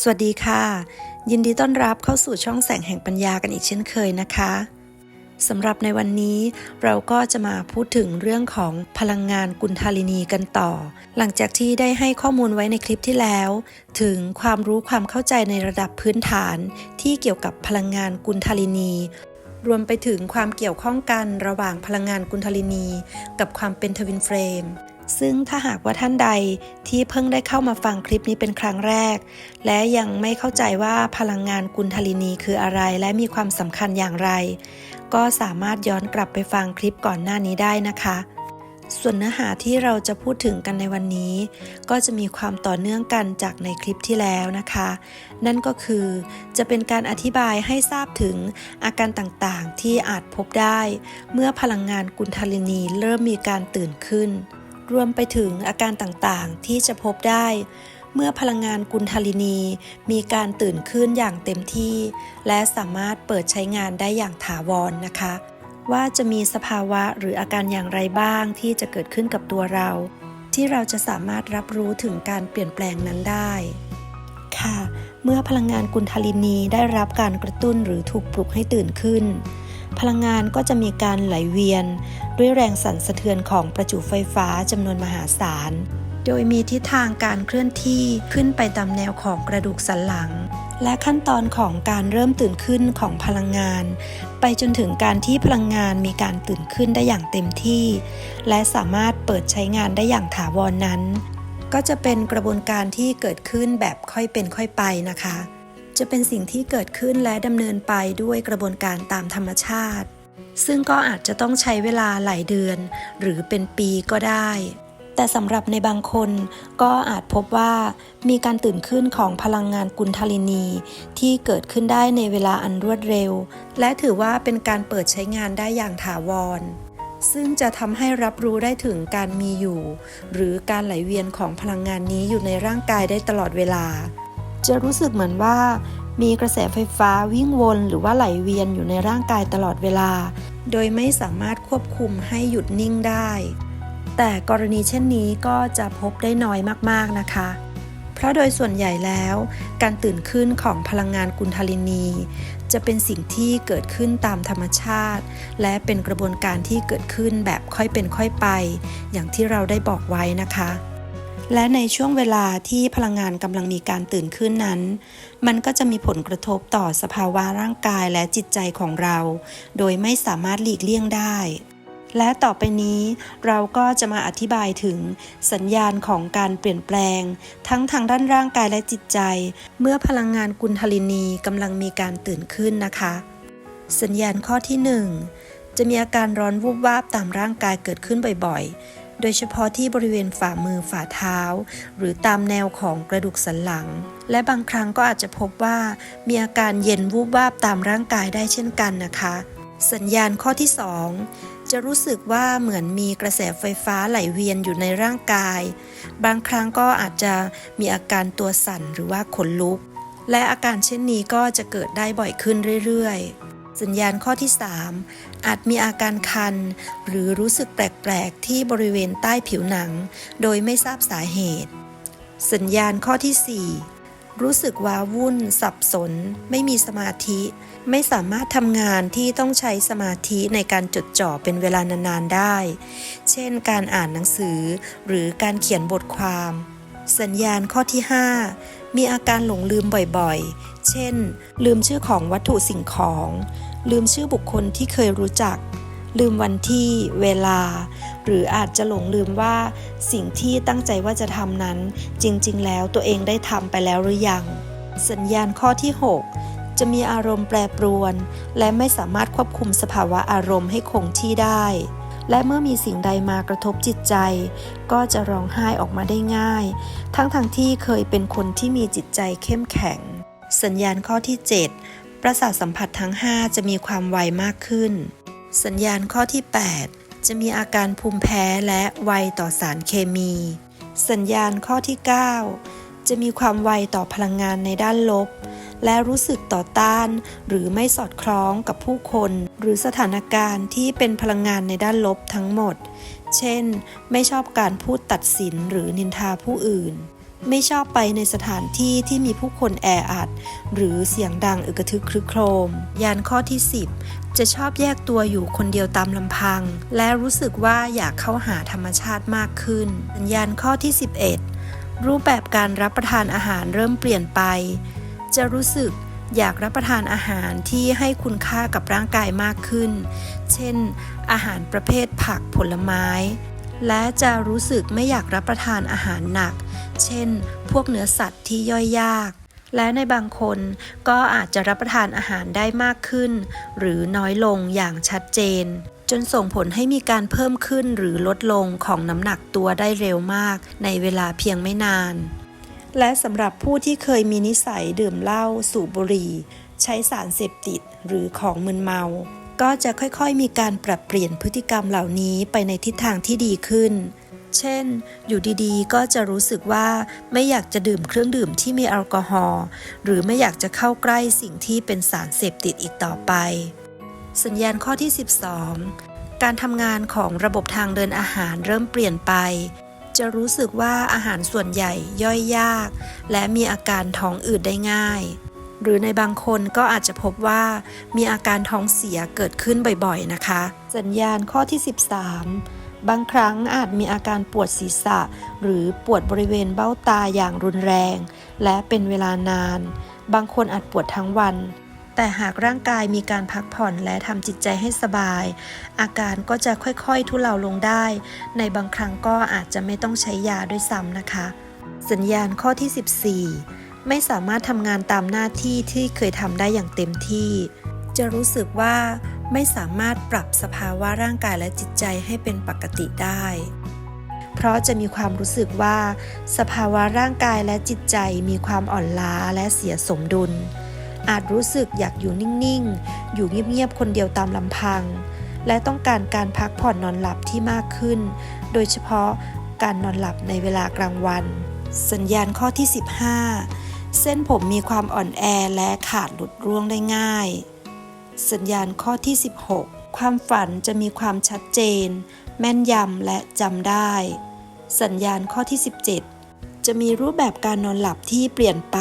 สวัสดีค่ะ ยินดีต้อนรับเข้าสู่ช่องแสงแห่งปัญญากันอีกเช่นเคยนะคะสำหรับในวันนี้เราก็จะมาพูดถึงเรื่องของพลังงานกุณฑาลินีกันต่อ หลังจากที่ได้ให้ข้อมูลไว้ในคลิปที่แล้ว ถึงความรู้ความเข้าใจในระดับพื้นฐานที่เกี่ยวกับพลังงานกุณฑาลินี รวมไปถึงความเกี่ยวข้องกันระหว่างพลังงานกุณฑาลินี กับความเป็นทวินเฟรม ซึ่งถ้าหากว่าท่านใดที่เพิ่งได้เข้ามาฟังคลิปนี้เป็นครั้งแรก และยังไม่เข้าใจว่าพลังงานกุณฑาลินีคืออะไรและมีความสำคัญอย่างไร ก็สามารถย้อนกลับไปฟังคลิปก่อนหน้านี้ได้นะคะ ส่วนเนื้อหาที่เราจะพูดถึงกันในวันนี้ ก็จะมีความต่อเนื่องกันจากในคลิปที่แล้วนะคะ นั่นก็คือจะเป็นการอธิบายให้ทราบถึงอาการต่างๆ ที่อาจพบได้ เมื่อพลังงานกุณฑาลินีเริ่มมีการตื่นขึ้น รวมไปถึงอาการต่างๆ ที่จะพบได้ เมื่อพลังงานกุณฑาลินี มีการตื่นขึ้นอย่างเต็มที่ และสามารถเปิดใช้งานได้อย่างถาวรนะคะ ว่าจะมีสภาวะหรืออาการอย่างไรบ้างที่จะเกิดขึ้นกับตัวเรา ที่เราจะสามารถรับรู้ถึงการเปลี่ยนแปลงนั้นได้ ค่ะ เมื่อพลังงานกุณฑาลินีได้รับการกระตุ้นหรือถูกปลุกให้ตื่นขึ้น พลังงานก็จะมีการไหลเวียน ด้วยแรงสั่นสะเทือนของประจุไฟฟ้าจำนวนมหาศาล โดยมีทิศทางการเคลื่อนที่ขึ้นไปตามแนวของกระดูกสันหลัง และขั้นตอนของการเริ่มตื่นขึ้นของพลังงาน ไปจนถึงการที่พลังงานมีการตื่นขึ้นได้อย่างเต็มที่ และสามารถเปิดใช้งานได้อย่างถาวรนนั้น ก็จะเป็นกระบวนการที่เกิดขึ้นแบบค่อยเป็นค่อยไปนะคะ จะเป็นสิ่งที่เกิดขึ้นและดำเนินไปด้วยกระบวนการตามธรรมชาติ ซึ่งก็อาจจะต้องใช้เวลาหลายเดือน หรือเป็นปีก็ได้ แต่สำหรับในบางคนก็อาจพบว่ามีการตื่นขึ้นของพลังงานกุณฑาลินี ที่เกิดขึ้นได้ในเวลาอันรวดเร็ว และถือว่าเป็นการเปิดใช้งานได้อย่างถาวรซึ่งจะทำให้รับรู้ได้ถึงการมีอยู่ หรือการไหลเวียนของพลังงานนี้อยู่ในร่างกายได้ตลอดเวลา จะรู้สึกเหมือนว่า มีกระแสไฟฟ้าวิ่งวนหรือว่าไหลเวียนอยู่ในร่างกายตลอดเวลา โดยไม่สามารถควบคุมให้หยุดนิ่งได้ แต่กรณีเช่นนี้ก็จะพบได้น้อยมากๆนะคะ เพราะโดยส่วนใหญ่แล้ว การตื่นขึ้นของพลังงานกุณฑาลินี จะเป็นสิ่งที่เกิดขึ้นตามธรรมชาติ และเป็นกระบวนการที่เกิดขึ้นแบบค่อยเป็นค่อยไป อย่างที่เราได้บอกไว้นะคะ และในช่วงเวลาที่พลังงานกำลังมีการตื่นขึ้นนั้น มันก็จะมีผลกระทบต่อสภาวะร่างกายและจิตใจของเรา โดยไม่สามารถหลีกเลี่ยงได้ และต่อไปนี้เราก็จะมาอธิบายถึงสัญญาณของการเปลี่ยนแปลง ทั้งทางด้านร่างกายและจิตใจ เมื่อพลังงานกุณฑลินีกำลังมีการตื่นขึ้นนะคะ สัญญาณข้อที่ 1 จะมีอาการร้อนวูบวาบตามร่างกายเกิดขึ้นบ่อยๆ โดยเฉพาะที่บริเวณฝ่ามือฝ่าเท้า หรือตามแนวของกระดูกสันหลัง และบางครั้งก็อาจจะพบว่ามีอาการเย็นวูบวาบตามร่างกายได้เช่นกันนะคะ สัญญาณข้อที่ 2 จะรู้สึกว่าเหมือนมีกระแสไฟฟ้าไหลเวียนอยู่ในร่างกาย บางครั้งก็อาจจะมีอาการตัวสั่นหรือว่าขนลุก และอาการเช่นนี้ก็จะเกิดได้บ่อยขึ้นเรื่อยๆ สัญญาณข้อที่ 3 อาจมีอาการคัน หรือรู้สึกแปลก ๆ ที่บริเวณใต้ผิวหนัง โดยไม่ทราบสาเหตุ สัญญาณข้อที่ 4 รู้สึกว้าวุ่น สับสน ไม่มีสมาธิ ไม่สามารถทำงานที่ต้องใช้สมาธิในการจดจ่อเป็นเวลานาน ๆ ได้ เช่น การอ่านหนังสือ หรือการเขียนบทความ สัญญาณข้อที่ 5 มีอาการหลงลืมบ่อยๆ เช่น ลืมชื่อของวัตถุสิ่งของ ลืมชื่อบุคคลที่เคยรู้จัก ลืมวันที่เวลา หรืออาจจะหลงลืมว่า สิ่งที่ตั้งใจว่าจะทำนั้น จริงๆ แล้วตัวเองได้ทำไปแล้วหรือยัง สัญญาณข้อที่ 6 จะมีอารมณ์แปรปรวน และไม่สามารถควบคุมสภาวะอารมณ์ให้คงที่ได้ และเมื่อมีสิ่งใดมากระทบจิตใจ ก็จะร้องไห้ออกมาได้ง่าย ทั้งทางที่เคยเป็นคนที่มีจิตใจเข้มแข็ง สัญญาณข้อที่ 7 ประสาทสัมผัสทั้ง 5 จะมีความไวมากขึ้น สัญญาณข้อที่ 8 จะมีอาการภูมิแพ้และไวต่อสารเคมี สัญญาณข้อที่ 9 จะมีความไวต่อพลังงานในด้านลบ และรู้สึกต่อต้าน หรือไม่สอดคล้องกับผู้คน หรือสถานการณ์ที่เป็นพลังงานในด้านลบทั้งหมด เช่น ไม่ชอบการพูดตัดสินหรือนินทาผู้อื่น ไม่ชอบไปในสถานที่ที่มีผู้คนแออัด หรือเสียงดังอึกทึกครึกโครม ยานข้อที่ 10 จะชอบแยกตัวอยู่คนเดียวตามลำพัง และรู้สึกว่าอยากเข้าหาธรรมชาติมากขึ้นสัญญาณข้อที่ 11 รูปแบบการรับประทานอาหารเริ่มเปลี่ยนไป จะรู้สึก อยากรับประทานอาหารที่ให้คุณค่ากับร่างกายมากขึ้น เช่น อาหารประเภทผักผลไม้ และจะรู้สึกไม่อยากรับประทานอาหารหนัก เช่น พวกเนื้อสัตว์ที่ย่อยยาก และในบางคนก็อาจจะรับประทานอาหารได้มากขึ้น หรือน้อยลงอย่างชัดเจน จนส่งผลให้มีการเพิ่มขึ้นหรือลดลงของน้ำหนักตัวได้เร็วมาก ในเวลาเพียงไม่นาน และสำหรับผู้ที่เคยมีนิสัยดื่มเหล้าสูบบุหรี่ ใช้สารเสพติดหรือของมึนเมา ก็จะค่อยๆ มีการปรับเปลี่ยนพฤติกรรมเหล่านี้ไปในทิศทางที่ดีขึ้น เช่น อยู่ดีๆ ก็จะรู้สึกว่าไม่อยากจะดื่มเครื่องดื่มที่มีแอลกอฮอล์หรือไม่อยากจะเข้าใกล้สิ่งที่เป็นสารเสพติดอีกต่อไป สัญญาณข้อที่ 12 การทำงานของระบบทางเดินอาหารเริ่มเปลี่ยนไป จะรู้สึกว่าอาหารส่วนใหญ่ย่อยยาก และมีอาการท้องอืดได้ง่าย หรือในบางคนก็อาจจะพบว่ามีอาการท้องเสียเกิดขึ้นบ่อยๆนะคะ สัญญาณข้อที่ 13 บางครั้งอาจมีอาการปวดศีรษะ หรือปวดบริเวณเบ้าตาอย่างรุนแรง และเป็นเวลานาน บางคนอาจปวดทั้งวัน แต่หากร่างกายมีการพักผ่อนและทำจิตใจให้สบาย อาการก็จะค่อยๆ ทุเลาลงได้ ในบางครั้งก็อาจจะไม่ต้องใช้ยาด้วยซ้ำนะคะ สัญญาณข้อที่ 14 ไม่สามารถทำงานตามหน้าที่ที่เคยทำได้อย่างเต็มที่ จะรู้สึกว่าไม่สามารถปรับสภาวะร่างกายและจิตใจให้เป็นปกติได้ เพราะจะมีความรู้สึกว่า สภาวะร่างกายและจิตใจมีความอ่อนล้าและเสียสมดุล อาจรู้สึกอยากอยู่นิ่งๆ อยู่เงียบๆ คนเดียวตามลำพัง และต้องการการพักผ่อนนอนหลับที่มากขึ้น โดยเฉพาะการนอนหลับในเวลากลางวัน สัญญาณข้อที่ 15 เส้นผมมีความอ่อนแอและขาดหลุดร่วงได้ง่าย สัญญาณข้อที่ 16 ความฝันจะมีความชัดเจน แม่นยำและจำได้ สัญญาณข้อที่ 17 จะมีรูปแบบการนอนหลับที่เปลี่ยนไป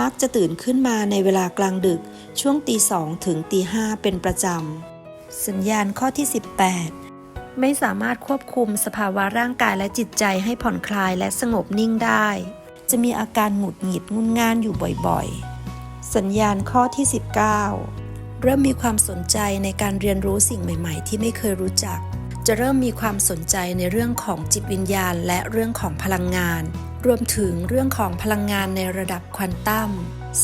มักจะตื่นขึ้นมาในเวลากลางดึกช่วงตีสองถึงตีห้าเป็นประจำ สัญญาณข้อที่ 18 ไม่สามารถควบคุมสภาวะร่างกายและจิตใจให้ผ่อนคลายและสงบนิ่งได้ จะมีอาการหงุดหงิดงุนง่านอยู่บ่อยๆ สัญญาณข้อที่ 19 เริ่มมีความสนใจในการเรียนรู้สิ่งใหม่ ๆ ที่ไม่เคยรู้จัก จะเริ่มมีความสนใจในเรื่องของจิตวิญญาณ และเรื่องของพลังงาน รวมถึงเรื่องของพลังงานในระดับควอนตัม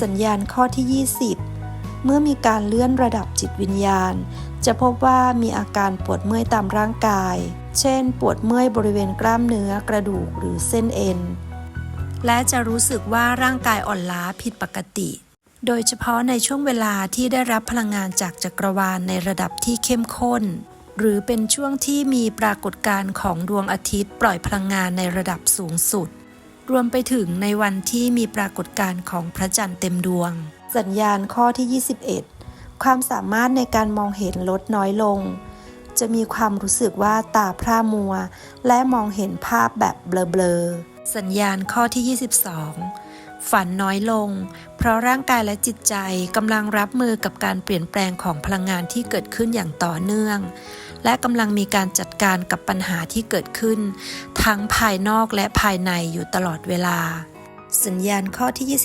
สัญญาณข้อที่ 20 เมื่อมีการเลื่อนระดับจิตวิญญาณ จะพบว่ามีอาการปวดเมื่อยตามร่างกาย เช่น ปวดเมื่อยบริเวณกล้ามเนื้อกระดูกหรือเส้นเอ็น และจะรู้สึกว่าร่างกายอ่อนล้าผิดปกติ โดยเฉพาะในช่วงเวลาที่ได้รับพลังงานจากจักรวาลในระดับที่เข้มข้นหรือเป็นช่วงที่มีปรากฏการณ์ของดวงอาทิตย์ปล่อยพลังงานในระดับสูงสุด รวมไปถึงในวันที่มีปรากฏการณ์ของพระจันทร์เต็มดวง สัญญาณข้อที่ 21 ความสามารถในการมองเห็นลดน้อยลง จะมีความรู้สึกว่าตาพร่ามัว และมองเห็นภาพแบบเบลอๆ สัญญาณข้อที่ 22 ฝันน้อยลง เพราะร่างกายและจิตใจกำลังรับมือกับการเปลี่ยนแปลงของพลังงานที่เกิดขึ้นอย่างต่อเนื่อง และกำลังมีการจัดการกับปัญหาที่เกิดขึ้น ทั้งภายนอกและภายในอยู่ตลอดเวลา สัญญาณข้อที่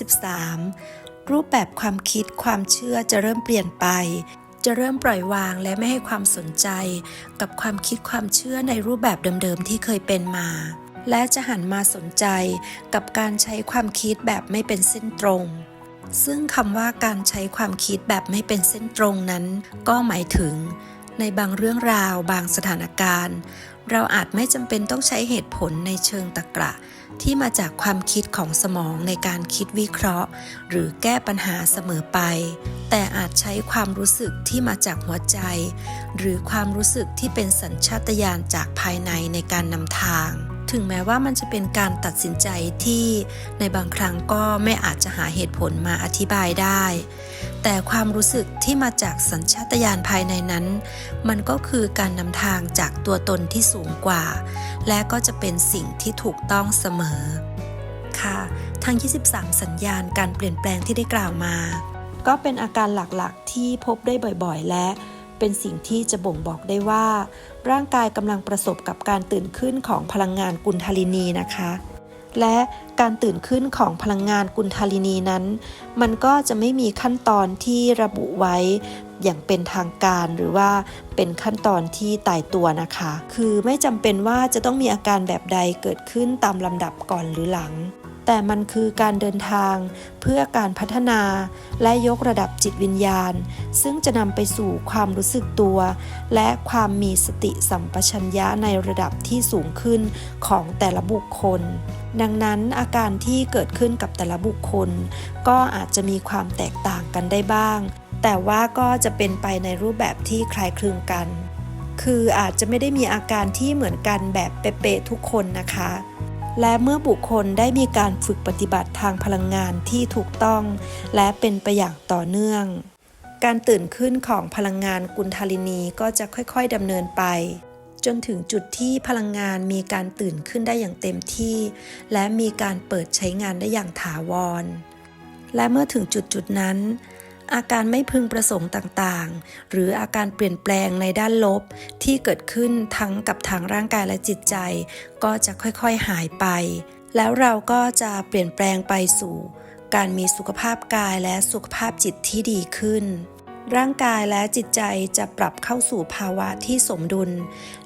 23 รูปแบบความคิดความเชื่อจะเริ่มเปลี่ยนไป จะเริ่มปล่อยวางและไม่ให้ความสนใจ กับความคิดความเชื่อในรูปแบบเดิมๆที่เคยเป็นมา และจะหันมาสนใจกับการใช้ความคิดแบบไม่เป็นเส้นตรงซึ่งคำว่าการใช้ความคิดแบบไม่เป็นเส้นตรงนั้น ก็หมายถึง ในบางเรื่องราวบางสถานการณ์ เราอาจไม่จำเป็นต้องใช้เหตุผลในเชิงตรรกะ ที่มาจากความคิดของสมองในการคิดวิเคราะห์ หรือแก้ปัญหาเสมอไป แต่อาจใช้ความรู้สึกที่มาจากหัวใจ หรือความรู้สึกที่เป็นสัญชาตญาณจากภายในในการนำทาง ถึงแม้ว่ามันจะเป็นการตัดสินใจที่ในบางครั้งก็ไม่อาจจะหาเหตุผลมาอธิบายได้ แต่ความรู้สึกที่มาจากสัญชาตญาณภายในนั้น มันก็คือการนำทางจากตัวตนที่สูงกว่า และก็จะเป็นสิ่งที่ถูกต้องเสมอนะคะทั้ง 23 สัญญาณการเปลี่ยนแปลงที่ได้กล่าวมา ก็เป็นอาการหลักๆ ที่พบได้บ่อยๆ และ เป็นสิ่งที่จะบ่งบอกได้ว่า ร่างกายกำลังประสบกับการตื่นขึ้นของพลังงานกุลทาลินีนะคะ และการตื่นขึ้นของพลังงานกุลทาลินีนั้น มันก็จะไม่มีขั้นตอนที่ระบุไว้อย่างเป็นทางการหรือว่าเป็นขั้นตอนที่ตายตัวนะคะ คือไม่จำเป็นว่าจะต้องมีอาการแบบใดเกิดขึ้นตามลำดับก่อนหรือหลัง แต่มันคือการเดินทางเพื่อการพัฒนาและยกระดับจิตวิญญาณ ซึ่งจะนำไปสู่ความรู้สึกตัว และความมีสติสัมปชัญญะในระดับที่สูงขึ้นของแต่ละบุคคล ดังนั้นอาการที่เกิดขึ้นกับแต่ละบุคคล ก็อาจจะมีความแตกต่างกันได้บ้าง แต่ว่าก็จะเป็นไปในรูปแบบที่คล้ายคลึงกัน คืออาจจะไม่ได้มีอาการที่เหมือนกันแบบเป๊ะๆทุกคนนะคะ และเมื่อบุคคลได้มีการฝึกปฏิบัติทางพลังงานที่ถูกต้อง และเป็นไปอย่างต่อเนื่อง การตื่นขึ้นของพลังงานกุลทาลินีก็จะค่อยๆดำเนินไป จนถึงจุดที่พลังงานมีการตื่นขึ้นได้อย่างเต็มที่ และมีการเปิดใช้งานได้อย่างถาวร และเมื่อถึงจุดจุดนั้น อาการไม่พึงประสงค์ต่างๆ หรืออาการเปลี่ยนแปลงในด้านลบที่เกิดขึ้นทั้งกับทางร่างกายและจิตใจ ก็จะค่อยๆหายไป แล้วเราก็จะเปลี่ยนแปลงไปสู่ การมีสุขภาพกายและสุขภาพจิตที่ดีขึ้น ร่างกายและจิตใจจะปรับเข้าสู่ภาวะที่สมดุล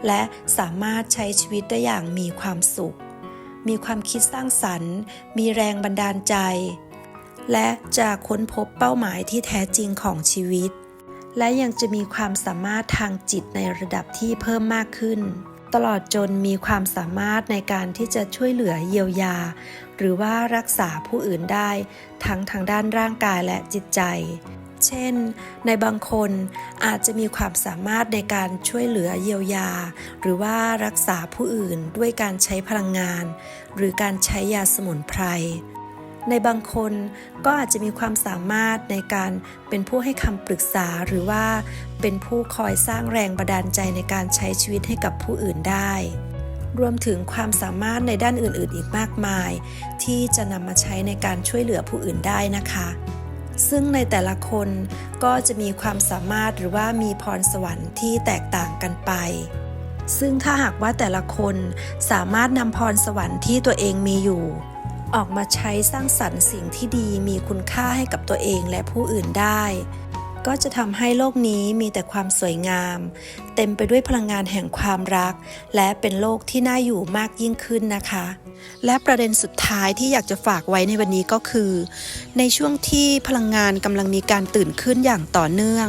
และสามารถใช้ชีวิตได้อย่างมีความสุข มีความคิดสร้างสรรค์ มีแรงบันดาลใจ และจะค้นพบเป้าหมายที่แท้จริงของชีวิต และยังจะมีความสามารถทางจิตในระดับที่เพิ่มมากขึ้น ตลอดจนมีความสามารถในการที่จะช่วยเหลือเยียวยา หรือว่ารักษาผู้อื่นได้ ทั้งทางด้านร่างกายและจิตใจ เช่น ในบางคนอาจจะมีความสามารถในการช่วยเหลือเยียวยา หรือว่ารักษาผู้อื่นด้วยการใช้พลังงาน หรือการใช้ยาสมุนไพร ในบางคนก็อาจจะมีความสามารถในการเป็นผู้ให้คำปรึกษาหรือว่าเป็นผู้คอยสร้างแรงบันดาลใจในการใช้ชีวิตให้กับผู้อื่นได้ รวมถึงความสามารถในด้านอื่นๆ อีกมากมาย ที่จะนำมาใช้ในการช่วยเหลือผู้อื่นได้นะคะ ซึ่งในแต่ละคนก็จะมีความสามารถหรือว่ามีพรสวรรค์ที่แตกต่างกันไปซึ่งถ้าหากว่าแต่ละคนสามารถนำพรสวรรค์ที่ตัวเองมีอยู่ ออกมาใช้สร้างสรรค์สิ่งที่ดีมีคุณค่าให้กับตัวเองและผู้อื่นได้ ก็จะทำให้โลกนี้มีแต่ความสวยงาม เต็มไปด้วยพลังงานแห่งความรัก และเป็นโลกที่น่าอยู่มากยิ่งขึ้นนะคะ และประเด็นสุดท้ายที่อยากจะฝากไว้ในวันนี้ก็คือ ในช่วงที่พลังงานกำลังมีการตื่นขึ้นอย่างต่อเนื่อง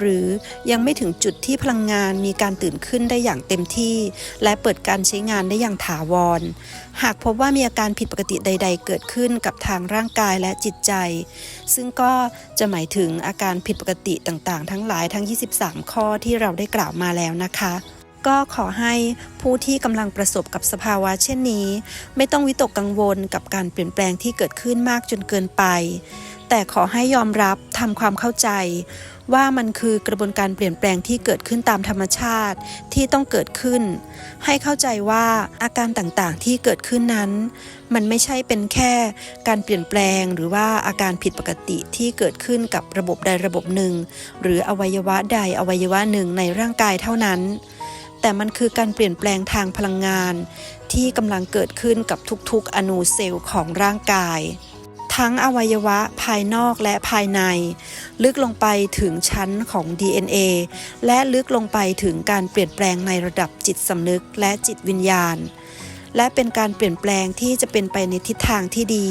หรือยังไม่ถึงจุดที่พลังงานมีการตื่นขึ้นได้อย่างเต็มที่ และเปิดการใช้งานได้อย่างถาวร หากพบว่ามีอาการผิดปกติใด ๆ เกิดขึ้นกับทางร่างกายและจิตใจ ซึ่งก็จะหมายถึงอาการผิดปกติต่างๆ ทั้งหลายทั้ง 23 ข้อที่เราได้กล่าวมาแล้วนะคะก็ขอให้ผู้ที่กำลังประสบกับสภาวะเช่นนี้ ไม่ต้องวิตกกังวลกับการเปลี่ยนแปลงที่เกิดขึ้นมากจนเกินไป แต่ขอให้ยอมรับทำความเข้าใจ ว่ามันคือกระบวนการเปลี่ยนแปลงที่เกิดขึ้นตามธรรมชาติที่ต้องเกิดขึ้น ให้เข้าใจว่าอาการต่างๆที่เกิดขึ้นนั้น มันไม่ใช่เป็นแค่การเปลี่ยนแปลงหรือว่าอาการผิดปกติที่เกิดขึ้นกับระบบใดระบบหนึ่ง หรืออวัยวะใดอวัยวะหนึ่งในร่างกายเท่านั้น แต่มันคือการเปลี่ยนแปลงทางพลังงาน ที่กำลังเกิดขึ้นกับทุกๆ อนูเซลล์ของร่างกาย ทั้งอวัยวะภายนอกและภายใน ลึกลงไปถึงชั้นของ DNA และลึกลงไปถึงการเปลี่ยนแปลงในระดับจิตสำนึกและจิตวิญญาณ และเป็นการเปลี่ยนแปลงที่จะเป็นไปในทิศทางที่ดี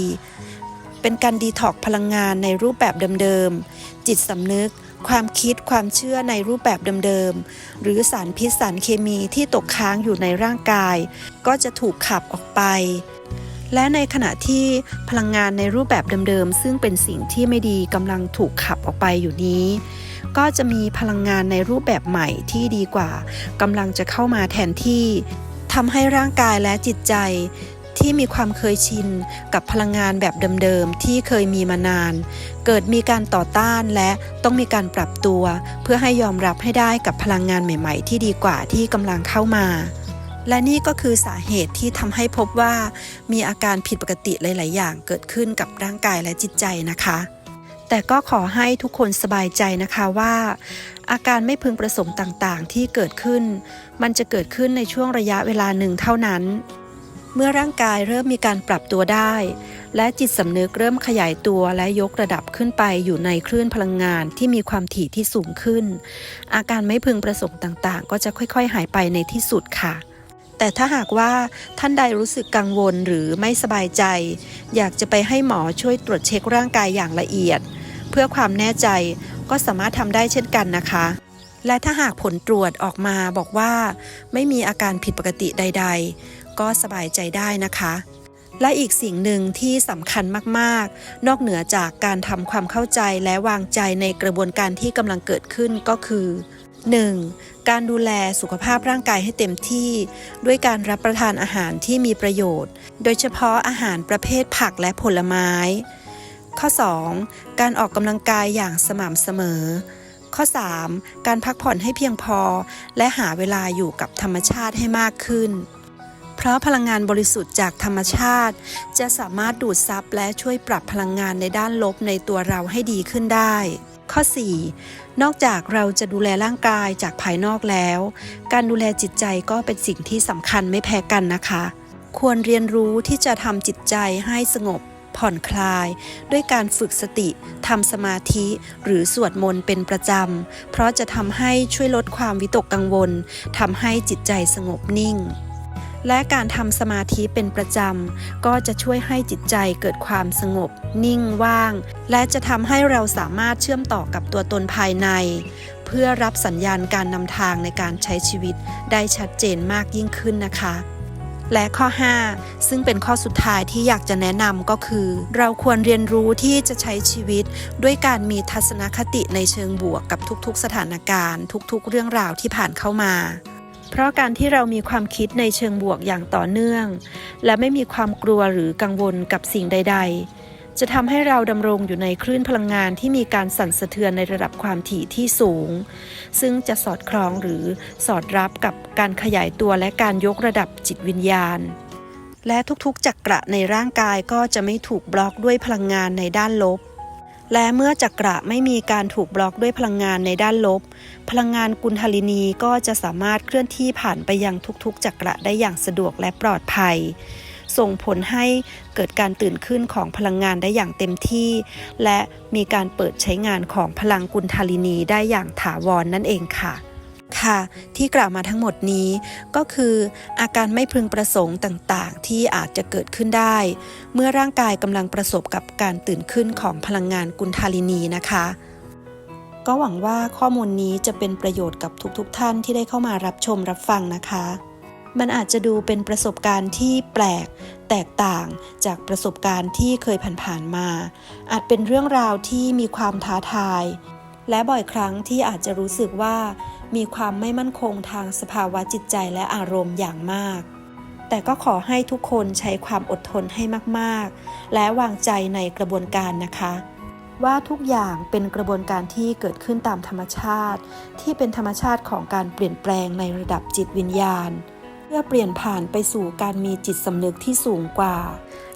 เป็นการดีท็อกพลังงานในรูปแบบเดิมๆ จิตสำนึกความคิดความเชื่อในรูปแบบเดิมๆ หรือสารพิษสารเคมีที่ตกค้างอยู่ในร่างกาย ก็จะถูกขับออกไป และในขณะที่พลังงานในรูปแบบเดิมๆ ซึ่งเป็นสิ่งที่ไม่ดีกำลังถูกขับออกไปอยู่นี้ ก็จะมีพลังงานในรูปแบบใหม่ที่ดีกว่ากำลังจะเข้ามาแทนที่ทำให้ร่างกายและจิตใจที่มีความเคยชินกับพลังงานแบบเดิมๆ ที่เคยมีมานาน เกิดมีการต่อต้านและต้องมีการปรับตัว เพื่อให้ยอมรับให้ได้กับพลังงานใหม่ ๆ ที่ดีกว่าที่กำลังเข้ามา และนี่ก็คือสาเหตุที่ทำให้พบว่า มีอาการผิดปกติหลาย ๆ อย่างเกิดขึ้นกับร่างกายและจิตใจนะคะ แต่ก็ขอให้ทุกคนสบายใจนะคะว่า อาการไม่พึงประสงค์ต่าง ๆ ที่เกิดขึ้น มันจะเกิดขึ้นในช่วงระยะเวลาหนึ่งเท่านั้น เมื่อร่างกายเริ่มมีการปรับตัวได้ และจิตสำนึกเริ่มขยายตัวและยกระดับขึ้นไปอยู่ในคลื่นพลังงานที่มีความถี่ที่สูงขึ้น อาการไม่พึงประสงค์ต่าง ๆ ก็จะค่อย ๆ หายไปในที่สุดค่ะ แต่ถ้าหากว่าท่านใดรู้สึกกังวลหรือไม่สบายใจ อยากจะไปให้หมอช่วยตรวจเช็คร่างกายอย่างละเอียด เพื่อความแน่ใจก็สามารถทำได้เช่นกันนะคะ และถ้าหากผลตรวจออกมาบอกว่า ไม่มีอาการผิดปกติใด ๆ ก็สบายใจได้นะคะและอีกสิ่งหนึ่งที่สำคัญมากๆ นอกเหนือจากการทำความเข้าใจและวางใจในกระบวนการที่กำลังเกิดขึ้นก็คือ 1. การดูแลสุขภาพร่างกายให้เต็มที่ ด้วยการรับประทานอาหารที่มีประโยชน์ โดยเฉพาะอาหารประเภทผักและผลไม้ ข้อ 2. การออกกำลังกายอย่างสม่ำเสมอ ข้อ 3. การพักผ่อนให้เพียงพอ และหาเวลาอยู่กับธรรมชาติให้มากขึ้น เพราะพลังงานบริสุทธิ์จากธรรมชาติ จะสามารถดูดซับและช่วยปรับพลังงานในด้านลบในตัวเราให้ดีขึ้นได้ ข้อ 4. นอกจากเราจะดูแลร่างกายจากภายนอกแล้ว การดูแลจิตใจก็เป็นสิ่งที่สำคัญไม่แพ้กันนะคะ ควรเรียนรู้ที่จะทำจิตใจให้สงบผ่อนคลาย ด้วยการฝึกสติทำสมาธิ หรือสวดมนต์เป็นประจำ เพราะจะทำให้ช่วยลดความวิตกกังวลทำให้จิตใจสงบนิ่ง และการทำสมาธิเป็นประจำ ก็จะช่วยให้จิตใจเกิดความสงบ นิ่งว่าง และจะทำให้เราสามารถเชื่อมต่อกับตัวตนภายใน เพื่อรับสัญญาณการนำทางในการใช้ชีวิตได้ชัดเจนมากยิ่งขึ้นนะคะและข้อ 5 ซึ่งเป็นข้อสุดท้ายที่อยากจะแนะนำก็คือ เราควรเรียนรู้ที่จะใช้ชีวิต ด้วยการมีทัศนคติในเชิงบวกกับทุกๆสถานการณ์ ทุกๆ เรื่องราวที่ผ่านเข้ามา เพราะการที่เรามีความคิดในเชิงบวกอย่างต่อเนื่อง และไม่มีความกลัวหรือกังวลกับสิ่งใด ๆ จะทำให้เราดำรงอยู่ในคลื่นพลังงานที่มีการสั่นสะเทือนในระดับความถี่ที่สูง ซึ่งจะสอดคล้องหรือสอดรับกับการขยายตัวและการยกระดับจิตวิญญาณ และทุกๆจักระในร่างกายก็จะไม่ถูกบล็อกด้วยพลังงานในด้านลบ และเมื่อจักระไม่มีการถูกบล็อกด้วยพลังงานในด้านลบ พลังงานกุลทลินีก็จะสามารถเคลื่อนที่ผ่านไปยังทุกๆ จักระได้อย่างสะดวกและปลอดภัย ส่งผลให้เกิดการตื่นขึ้นของพลังงานได้อย่างเต็มที่ และมีการเปิดใช้งานของพลังกุลทลินีได้อย่างถาวรนนั่นเองค่ะ ค่ะ ที่กล่าวมาทั้งหมดนี้ก็คืออาการไม่พึงประสงค์ต่างๆ ที่อาจจะเกิดขึ้นได้ เมื่อร่างกายกำลังประสบกับการตื่นขึ้นของพลังงานกุลทาลินีนะคะก็หวังว่าข้อมูลนี้จะเป็นประโยชน์กับทุกๆทท่านที่ได้เข้ามารับชมรับฟังนะคะ มันอาจจะดูเป็นประสบการณ์ที่แปลก แตกต่างจากประสบการณ์ที่เคยผ่านๆมา อาจเป็นเรื่องราวที่มีความท้าทาย และบ่อยครั้งที่อาจจะรู้สึกว่า มีความไม่มั่นคงทางสภาวะจิตใจและอารมณ์อย่างมาก แต่ก็ขอให้ทุกคนใช้ความอดทนให้มากๆ และวางใจในกระบวนการนะคะ ว่าทุกอย่างเป็นกระบวนการที่เกิดขึ้นตามธรรมชาติ ที่เป็นธรรมชาติของการเปลี่ยนแปลงในระดับจิตวิญญาณ เพื่อเปลี่ยนผ่านไปสู่การมีจิตสำนึกที่สูงกว่า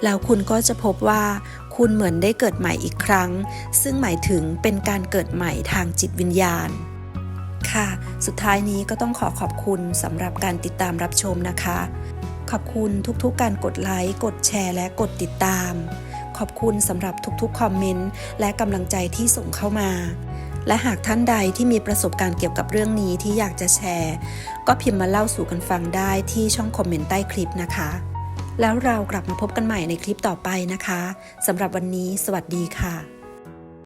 แล้วคุณก็จะพบว่าคุณเหมือนได้เกิดใหม่อีกครั้ง ซึ่งหมายถึงเป็นการเกิดใหม่ทางจิตวิญญาณ ค่ะ สุดท้ายนี้ก็ต้องขอขอบคุณสำหรับการติดตามรับชมนะคะ ขอบคุณทุกๆการกดไลค์ กดแชร์ และกดติดตาม ขอบคุณสำหรับทุกๆคอมเมนต์และกำลังใจที่ส่งเข้ามา และหากท่านใดที่มีประสบการณ์เกี่ยวกับเรื่องนี้ที่อยากจะแชร์ ก็พิมพ์มาเล่าสู่กันฟังได้ที่ช่องคอมเมนต์ใต้คลิปนะคะ แล้วเรากลับมาพบกันใหม่ในคลิปต่อไปนะคะสำหรับวันนี้ สวัสดีค่ะ